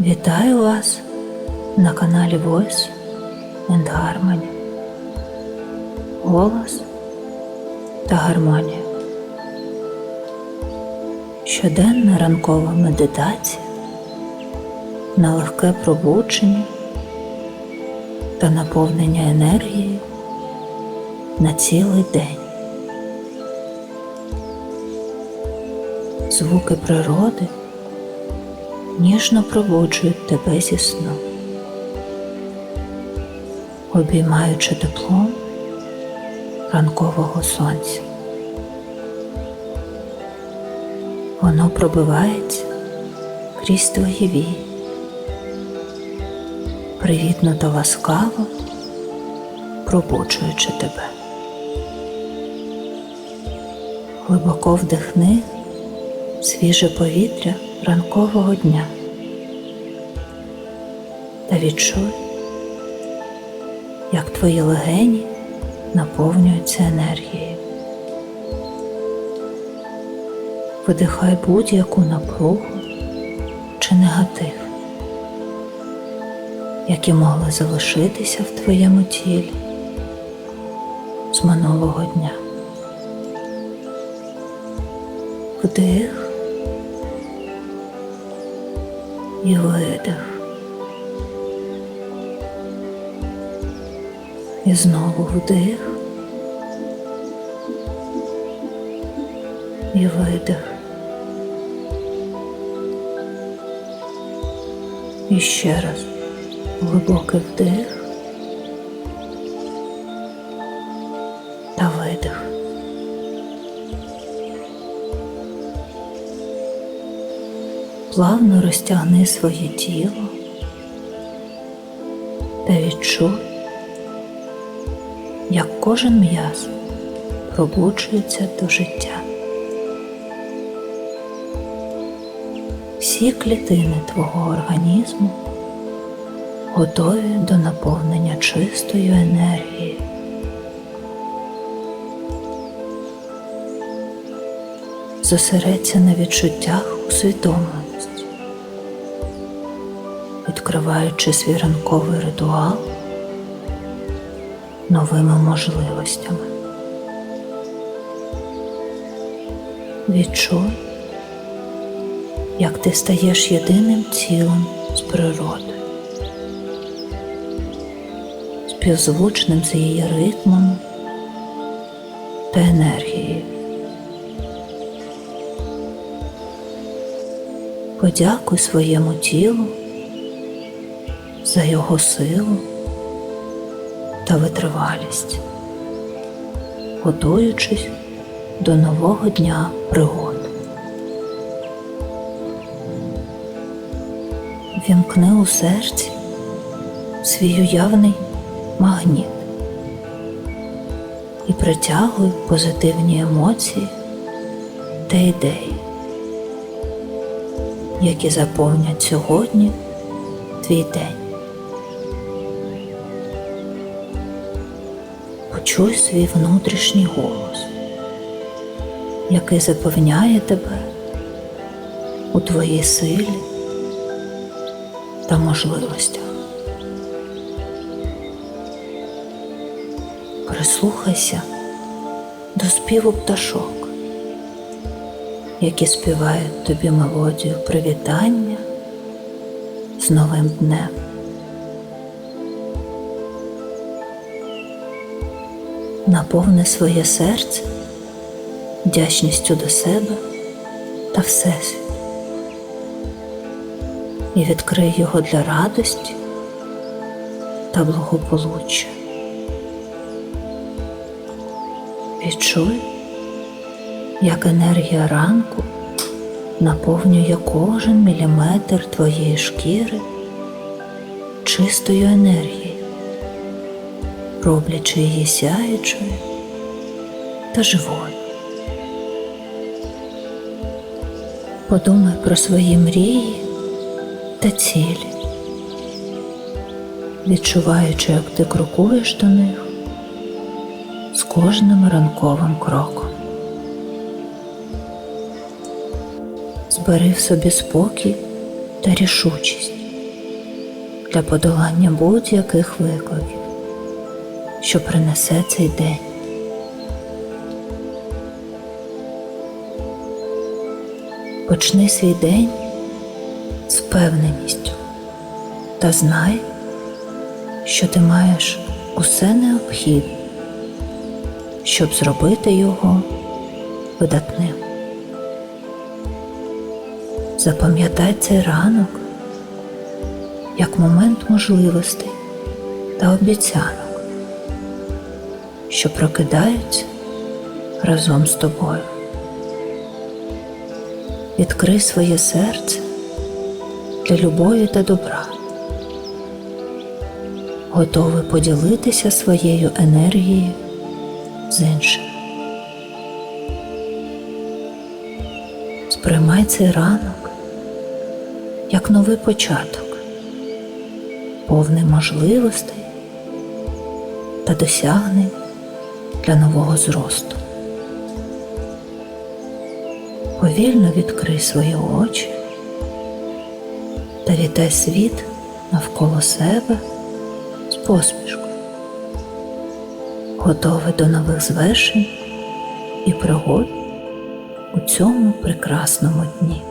Вітаю вас на каналі Voice and Harmony. Голос та гармонія. Щоденна ранкова медитація на легке пробудження та наповнення енергії на цілий день. Звуки природи ніжно пробуджують тебе зі сну, обіймаючи теплом ранкового сонця. Воно пробивається крізь твої вії, привітно та ласкаво пробуджуючи тебе. Глибоко вдихни свіже повітря ранкового дня та відчуй, як твої легені наповнюються енергією. Видихай будь-яку напругу чи негатив, які могли залишитися в твоєму тілі з минулого дня. Вдих і видих. І знову вдих і видих. І ще раз глибокий вдих та видих. Плавно розтягни своє тіло та відчуй, як кожен м'яз пробуджується до життя. Всі клітини твого організму готові до наповнення чистою енергією. Зосередься на відчуттях усвідомленості, відкриваючи свій ранковий ритуал новими можливостями. Відчуй, як ти стаєш єдиним цілим з природою, співзвучним з її ритмом та енергією. Подякуй своєму тілу за його силу та витривалість, готуючись до нового дня пригод. Вімкни у серці свій уявний магніт і притягуй позитивні емоції та ідеї які заповнять сьогодні твій день. Почуй свій внутрішній голос, який запевняє тебе у твоїй силі та можливостях. Прислухайся до співу пташок які співають тобі мелодію привітання з новим днем. Наповни своє серце вдячністю до себе та Всесвіт і відкрий його для радості та благополуччя. Відчуй, як енергія ранку наповнює кожен міліметр твоєї шкіри чистою енергією, роблячи її сяючою та живою. Подумай про свої мрії та цілі, відчуваючи, як ти крокуєш до них з кожним ранковим кроком. Збери в собі спокій та рішучість, для подолання будь-яких викликів, що принесе цей день. Почни свій день з впевненістю та знай, що ти маєш усе необхідне, щоб зробити його видатним. Запам'ятай цей ранок як момент можливостей та обіцянок, що прокидаються разом з тобою. Відкрий своє серце для любові та добра, готовий поділитися своєю енергією з іншим. Сприймай цей ранок як новий початок, повний можливостей та досягнень для нового зросту. Повільно відкрий свої очі та вітай світ навколо себе з посмішкою, готовий до нових звершень і пригод у цьому прекрасному дні.